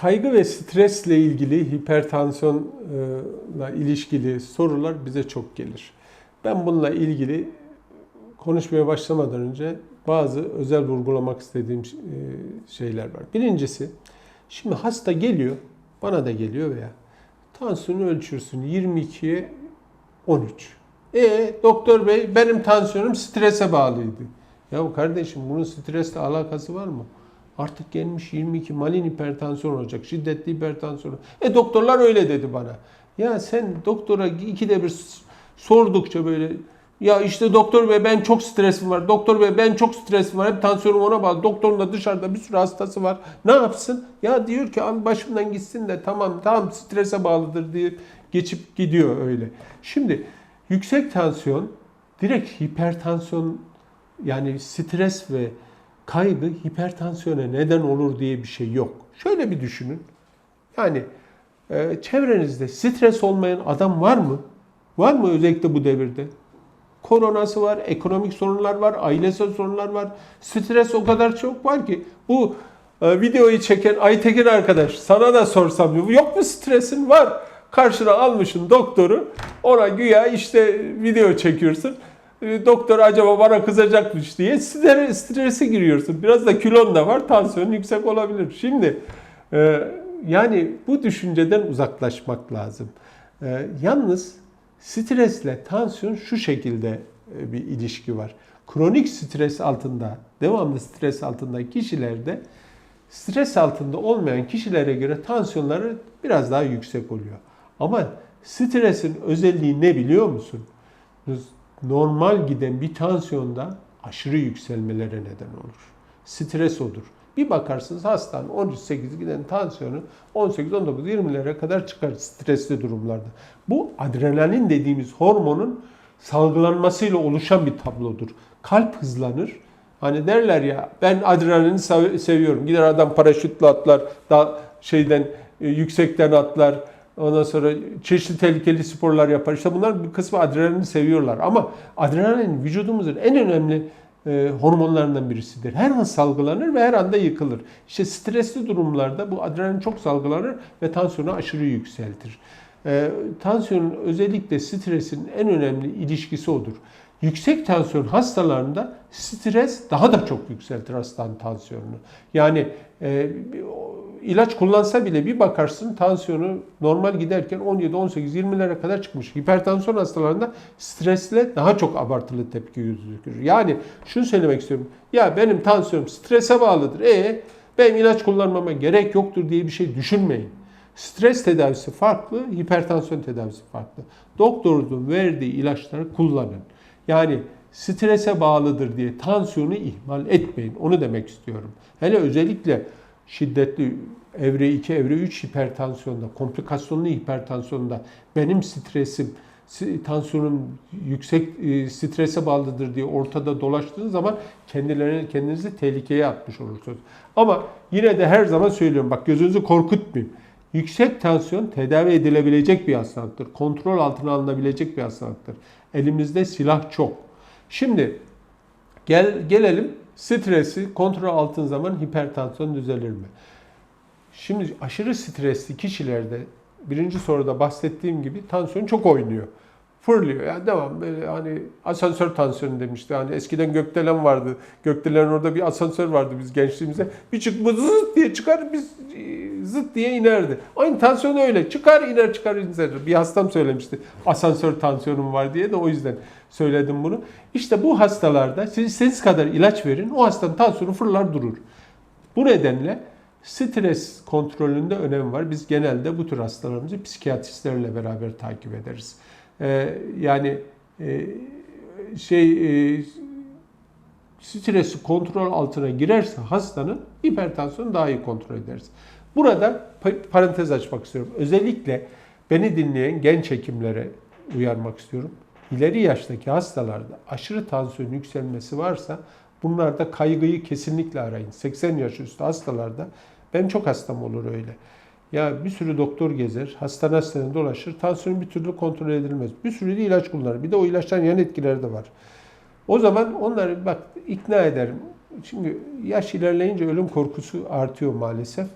kaygı ve stresle ilgili hipertansiyonla ilişkili sorular bize çok gelir. Ben bununla ilgili konuşmaya başlamadan önce bazı özel vurgulamak istediğim e, şeyler var. Birincisi, şimdi hasta geliyor, bana da geliyor veya tansiyonu ölçürsün 22'ye 13. E doktor bey benim tansiyonum strese bağlıydı. Ya kardeşim bunun stresle alakası var mı? Artık gelmiş 22 malin hipertansiyon olacak, şiddetli hipertansiyon. E doktorlar öyle dedi bana. Ya sen doktora ikide bir sordukça böyle ya işte doktor bey ben çok stresim var. Doktor bey ben çok stresim var. Hep tansiyonum ona bağlı. Doktorun da dışarıda bir sürü hastası var. Ne yapsın? Ya diyor ki başımdan gitsin de tamam tamam strese bağlıdır diye geçip gidiyor öyle. Şimdi yüksek tansiyon direkt hipertansiyon yani stres ve kaygı hipertansiyona neden olur diye bir şey yok. Şöyle bir düşünün. Yani e, çevrenizde stres olmayan adam var mı? Var mı özellikle bu devirde? Koronası var, ekonomik sorunlar var, ailesel sorunlar var. Stres o kadar çok var ki. Bu e, videoyu çeken Aytekin arkadaş sana da sorsam yok mu stresin? Var. Karşına almışsın doktoru. Ona güya işte video çekiyorsun. E, doktor acaba bana kızacakmış diye stre- strese giriyorsun. Biraz da kilon da var, tansiyonun yüksek olabilir. Şimdi e, yani bu düşünceden uzaklaşmak lazım. E, yalnız stresle tansiyon şu şekilde e, bir ilişki var. Kronik stres altında, devamlı stres altında kişilerde stres altında olmayan kişilere göre tansiyonları biraz daha yüksek oluyor. Ama stresin özelliği ne biliyor musun? Normal giden bir tansiyonda aşırı yükselmelere neden olur. Stres odur. Bir bakarsınız hastanın 13-8 giden tansiyonu 18-19-20'lere kadar çıkar stresli durumlarda. Bu adrenalin dediğimiz hormonun salgılanmasıyla oluşan bir tablodur. Kalp hızlanır. Hani derler ya ben adrenalini seviyorum. Gider adam paraşütle atlar, da şeyden e, yüksekten atlar. Ondan sonra çeşitli tehlikeli sporlar yapar. İşte bunlar bir kısmı adrenalini seviyorlar. Ama adrenalin vücudumuzun en önemli e, hormonlarından birisidir. Her an salgılanır ve her anda yıkılır. İşte stresli durumlarda bu adrenalin çok salgılanır ve tansiyonu aşırı yükseltir. E, tansiyonun özellikle stresin en önemli ilişkisi odur. Yüksek tansiyon hastalarında stres daha da çok yükseltir hastanın tansiyonunu. Yani e, ilaç kullansa bile bir bakarsın tansiyonu normal giderken 17, 18, 20'lere kadar çıkmış. Hipertansiyon hastalarında stresle daha çok abartılı tepki gözükür. Yani şunu söylemek istiyorum. Ya benim tansiyonum strese bağlıdır. E benim ilaç kullanmama gerek yoktur diye bir şey düşünmeyin. Stres tedavisi farklı, hipertansiyon tedavisi farklı. Doktorunuzun verdiği ilaçları kullanın. Yani strese bağlıdır diye tansiyonu ihmal etmeyin. Onu demek istiyorum. Hele özellikle şiddetli evre 2, evre 3 hipertansiyonda, komplikasyonlu hipertansiyonda benim stresim, tansiyonum yüksek e, strese bağlıdır diye ortada dolaştığınız zaman kendilerini kendinizi tehlikeye atmış olursunuz. Ama yine de her zaman söylüyorum bak gözünüzü korkutmayayım. Yüksek tansiyon tedavi edilebilecek bir hastalıktır. Kontrol altına alınabilecek bir hastalıktır. Elimizde silah çok. Şimdi gel gelelim stresi kontrol altın zaman hipertansiyon düzelir mi? Şimdi aşırı stresli kişilerde birinci soruda bahsettiğim gibi tansiyon çok oynuyor. Fırlıyor. Yani devam böyle hani asansör tansiyonu demişti. Hani eskiden gökdelen vardı. Gökdelen orada bir asansör vardı biz gençliğimizde. Bir çıkma diye çıkar biz zıt diye inerdi. Aynı tansiyon öyle. Çıkar iner çıkar iner. Bir hastam söylemişti. Asansör tansiyonum var diye de o yüzden söyledim bunu. İşte bu hastalarda siz istediğiniz kadar ilaç verin. O hastanın tansiyonu fırlar durur. Bu nedenle stres kontrolünde önem var. Biz genelde bu tür hastalarımızı psikiyatristlerle beraber takip ederiz. Ee, yani e, şey e, stresi kontrol altına girerse hastanın hipertansiyonu daha iyi kontrol ederiz. Burada parantez açmak istiyorum. Özellikle beni dinleyen genç hekimlere uyarmak istiyorum. İleri yaştaki hastalarda aşırı tansiyon yükselmesi varsa bunlarda kaygıyı kesinlikle arayın. 80 yaş üstü hastalarda ben çok hastam olur öyle. Ya bir sürü doktor gezer, hastane hastane dolaşır, tansiyon bir türlü kontrol edilmez. Bir sürü de ilaç kullanır. Bir de o ilaçların yan etkileri de var. O zaman onları bak ikna ederim. Çünkü yaş ilerleyince ölüm korkusu artıyor maalesef.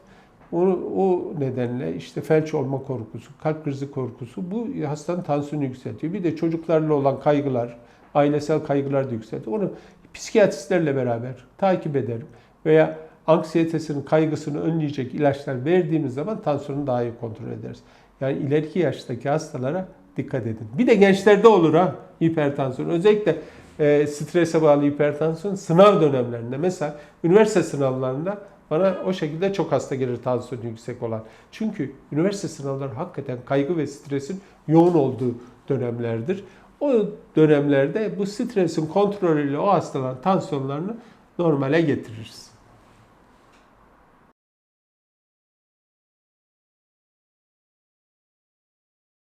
O, o nedenle işte felç olma korkusu, kalp krizi korkusu bu hastanın tansiyonu yükseltiyor. Bir de çocuklarla olan kaygılar, ailesel kaygılar da yükseltiyor. Onu psikiyatristlerle beraber takip ederim. Veya anksiyetesinin, kaygısını önleyecek ilaçlar verdiğimiz zaman tansiyonu daha iyi kontrol ederiz. Yani ileriki yaştaki hastalara dikkat edin. Bir de gençlerde olur ha hipertansiyon. Özellikle e, strese bağlı hipertansiyon sınav dönemlerinde mesela üniversite sınavlarında bana o şekilde çok hasta gelir tansiyonu yüksek olan. Çünkü üniversite sınavları hakikaten kaygı ve stresin yoğun olduğu dönemlerdir. O dönemlerde bu stresin kontrolüyle o hastaların tansiyonlarını normale getiririz.